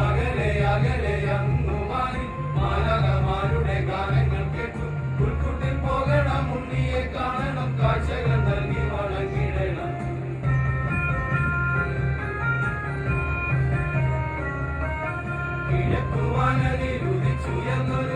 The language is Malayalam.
അകലെ അകലെ അങ്ങുമായി മാലകമാരുടെ ഗാനങ്ങൾ കേട്ടു. ഉൾക്കുട്ടി കിഴക്കുവാനതിരുതിച്ചുയർന്നൊരു